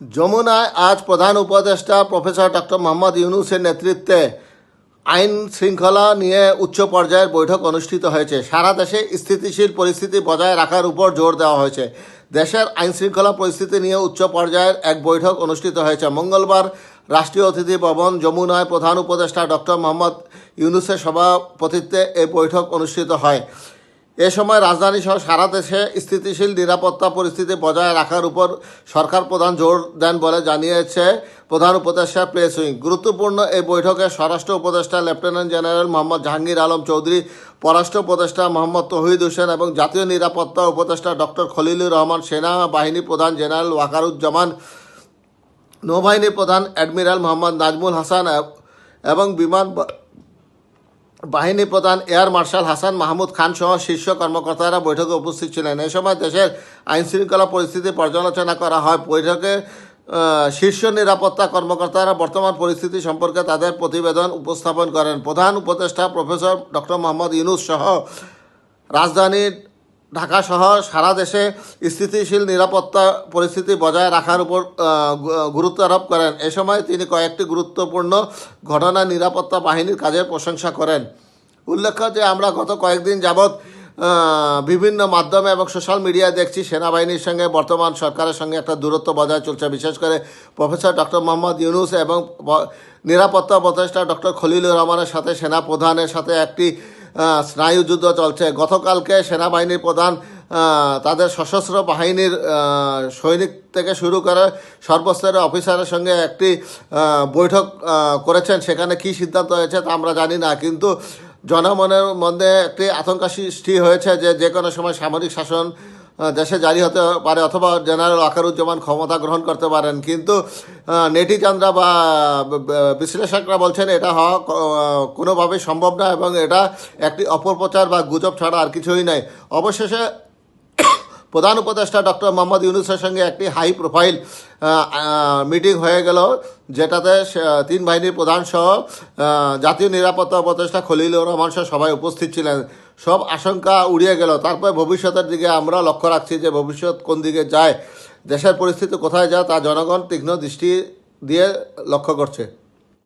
যমুনায় আজ প্রধান উপদেষ্টা প্রফেসর ডক্টর মোহাম্মদ ইউনুসের নেতৃত্বে আইন শৃঙ্খলা নিয়ে উচ্চ পর্যায়ের বৈঠক অনুষ্ঠিত হয়েছে। সারা দেশে স্থিতিশীল পরিস্থিতি বজায় রাখার উপর জোর দেওয়া হয়েছে। দেশের আইন শৃঙ্খলা পরিস্থিতি নিয়ে উচ্চ পর্যায়ের এক বৈঠক অনুষ্ঠিত হয়েছে। মঙ্গলবার রাষ্ট্রীয় অতিথি ভবন যমুনায় প্রধান উপদেষ্টা ডক্টর মোহাম্মদ ইউনুসের সভাপতিত্বে এই বৈঠক অনুষ্ঠিত হয়। এ সময় রাজধানী সহ সারা দেশে স্থিতিশীল নিরাপত্তা পরিস্থিতি বজায় রাখার উপর সরকার প্রধান জোর দেন বলে জানিয়েছে প্রধান উপদেষ্টা প্রেস উইং গুরুত্বপূর্ণ এই বৈঠকে স্বরাষ্ট্র উপদেষ্টা লেফটেন্যান্ট জেনারেল মোহাম্মদ জাহাঙ্গীর আলম চৌধুরী, পররাষ্ট্র উপদেষ্টা মোহাম্মদ তহিদ হোসেন এবং জাতীয় নিরাপত্তা উপদেষ্টা ডক্টর খলিলুর রহমান সেনা বাহিনী প্রধান জেনারেল ওয়াকারুজ্জামান নৌবাহিনী প্রধান অ্যাডমিরাল মোহাম্মদ নাজমুল হাসান এবং বিমান বাহিনী প্রধান এয়ার মার্শাল হাসান মাহমুদ খান সহ শীর্ষ কর্মকর্তারা বৈঠকে উপস্থিত ছিলেন। এ সময় দেশের আইন শৃঙ্খলা পরিস্থিতি পর্যালোচনা করা হয়। বৈঠকে শীর্ষ নিরাপত্তা কর্মকর্তারা বর্তমান পরিস্থিতি সম্পর্কে তাদের প্রতিবেদন উপস্থাপন করেন। প্রধান উপদেষ্টা প্রফেসর ডক্টর মোহাম্মদ ইউনুস সহ রাজধানীর ঢাকা সহ সারা দেশে স্থিতিশীল নিরাপত্তা পরিস্থিতি বজায় রাখার উপর গুরুত্ব আরোপ করেন। এ সময় তিনি কয়েকটি গুরুত্বপূর্ণ ঘটনা নিরাপত্তা বাহিনীর কাজের প্রশংসা করেন। উল্লেখ্য যে, আমরা গত কয়েকদিন যাবৎ বিভিন্ন মাধ্যমে এবং সোশ্যাল মিডিয়ায় দেখছি সেনাবাহিনীর সঙ্গে, বর্তমান সরকারের সঙ্গে একটা দূরত্ব বজায় চলছে। বিশেষ করে প্রফেসর ডক্টর মোহাম্মদ ইউনুস এবং নিরাপত্তা উপদেষ্টা ডক্টর খলিলুর রহমানের সাথে সেনা প্রধানের সাথে একটি স্নায়ুযুদ্ধ চলছে। গতকালকে সেনাবাহিনীর প্রধান তাদের সশস্ত্র বাহিনীর সৈনিক থেকে শুরু করে সর্বস্তরের অফিসারের সঙ্গে একটি বৈঠক করেছেন। সেখানে কি সিদ্ধান্ত হয়েছে তা আমরা জানি না, কিন্তু জনমনের মধ্যে একটি আতঙ্কা সৃষ্টি হয়েছে যে যে কোনো সময় সামরিক শাসন দেশে জারি হতে পারে অথবা জেনারেল আকারুজ্জামান ক্ষমতা গ্রহণ করতে পারেন। কিন্তু নেটিজানরা বা বিশ্লেষকরা বলছেন এটা হওয়া কোনোভাবেই সম্ভব না এবং এটা একটি অপপ্রচার বা গুজব ছাড়া আর কিছুই নাই। অবশেষে প্রধান উপদেষ্টা ডক্টর মোহাম্মদ ইউনুসের সঙ্গে একটি হাই প্রোফাইল মিটিং হয়ে গেল। যেটাতে তিন বাহিনীর প্রধান সহ জাতীয় নিরাপত্তা উপদেষ্টা খলিলুর রহমান সহ সবাই উপস্থিত ছিলেন। সব আশঙ্কা উড়িয়ে গেল। তারপরে ভবিষ্যতের দিকে আমরা লক্ষ্য রাখছি যে ভবিষ্যৎ কোন দিকে যায়, দেশের পরিস্থিতি কোথায় যায় তা জনগণ তীক্ষ্ণ দৃষ্টি দিয়ে লক্ষ্য করছে।